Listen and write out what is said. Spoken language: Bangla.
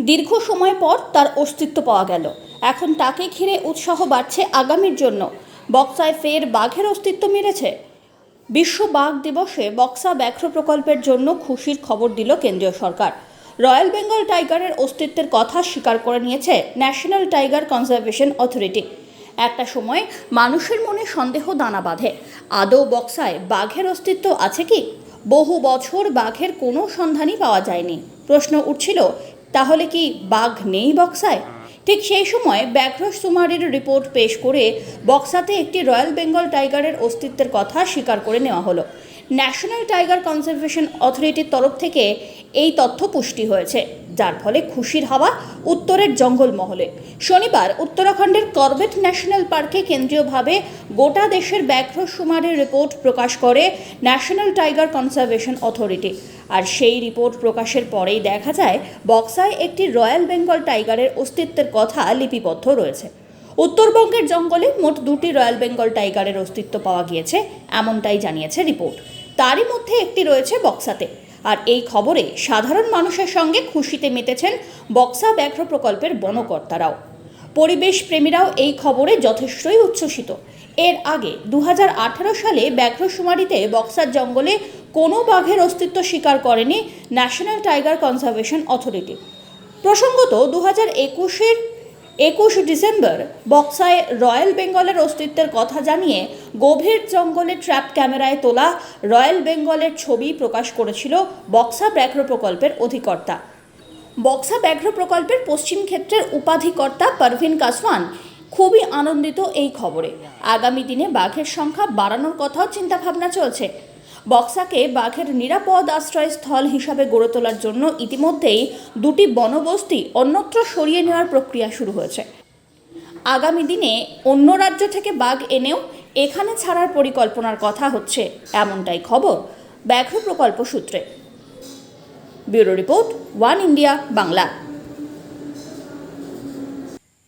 দীর্ঘ সময় পর তার অস্তিত্ব পাওয়া গেল। এখন তাকে ঘিরে উৎসাহ বাড়ছে আগামীর জন্য। বক্সায় ফের বাঘের অস্তিত্ব মিলেছে বিশ্ব বাঘ দিবসে বক্সা ব্যাঘ্র প্রকল্পের জন্য খুশির খবর দিল কেন্দ্রীয় সরকার। রয়্যাল বেঙ্গল টাইগারের অস্তিত্বের কথা স্বীকার করে নিয়েছে ন্যাশনাল টাইগার কনজারভেশন অথরিটি। একটা সময় মানুষের মনে সন্দেহ দানা বাঁধে। আদৌ বক্সায় বাঘের অস্তিত্ব আছে কি? বহু বছর বাঘের কোনো সন্ধানই পাওয়া যায়নি। প্রশ্ন উঠছিল তাহলে কি বাঘ নেই বক্সায়? ঠিক সেই সময় ব্যাঘ্র সুমারির রিপোর্ট পেশ করে বক্সাতে একটি রয়্যাল বেঙ্গল টাইগারের অস্তিত্বের কথা স্বীকার করে নেওয়া হলো। ন্যাশনাল টাইগার কনজারভেশন অথরিটির তরফ থেকে এই তথ্য পুষ্টি হয়েছে, যার ফলে খুশির হাওয়া উত্তরের জঙ্গলমহলে। শনিবার উত্তরাখণ্ডের করবেট ন্যাশনাল পার্কে কেন্দ্রীয়ভাবে গোটা দেশের ব্যাঘ্র সুমারির রিপোর্ট প্রকাশ করে ন্যাশনাল টাইগার কনজারভেশন অথরিটি। আর সেই রিপোর্ট প্রকাশের পরেই দেখা যায়, বক্সায় একটি রয়্যাল বেঙ্গল টাইগারের অস্তিত্বের কথা লিপিবদ্ধ রয়েছে। উত্তরবঙ্গের জঙ্গলে মোট দুটি রয়্যাল বেঙ্গল টাইগারের অস্তিত্ব পাওয়া গিয়েছে, এমনটাই জানিয়েছে রিপোর্ট। তারই মধ্যে একটি রয়েছে বক্সাতে। আর এই খবরে সাধারণ মানুষের সঙ্গে খুশিতে মেতেছেন বক্সা ব্যাঘ্র প্রকল্পের বনকর্তারাও। পরিবেশ প্রেমীরাও এই খবরে যথেষ্টই উচ্ছ্বসিত। এর আগে দু হাজার আঠেরো সালে ব্যাঘ্রশুমারিতে বক্সার জঙ্গলে কোনো বাঘের অস্তিত্ব স্বীকার করেনি ন্যাশনাল টাইগার কনজারভেশন অথরিটি। প্রসঙ্গত দু হাজার একুশের একুশ ডিসেম্বর বক্সায় রয়্যাল বেঙ্গলের অস্তিত্বের কথা জানিয়ে গভীর জঙ্গলে ট্র্যাপ ক্যামেরায় তোলা রয়্যাল বেঙ্গলের ছবি প্রকাশ করেছিল বক্সা ব্যাঘ্র প্রকল্পের অধিকর্তা। বক্সা ব্যাঘ্র প্রকল্পের পশ্চিম ক্ষেত্রের উপাধিকর্তা পারভিন কাসওয়ান খুবই আনন্দিত এই খবরে। আগামী দিনে বাঘের সংখ্যা বাড়ানোর কথাও চিন্তাভাবনা চলছে। বক্সাকে বাঘের নিরাপদ আশ্রয়স্থল হিসাবে গড়ে তোলার জন্য ইতিমধ্যেই দুটি বনবস্তি অন্যত্র সরিয়ে নেওয়ার প্রক্রিয়া শুরু হয়েছে। আগামী দিনে অন্য রাজ্য থেকে বাঘ এনেও এখানে ছাড়ার পরিকল্পনার কথা হচ্ছে। এমনটাই খবর ব্যাঘ্র প্রকল্প সূত্রে। Bureau report, one India, Bangla.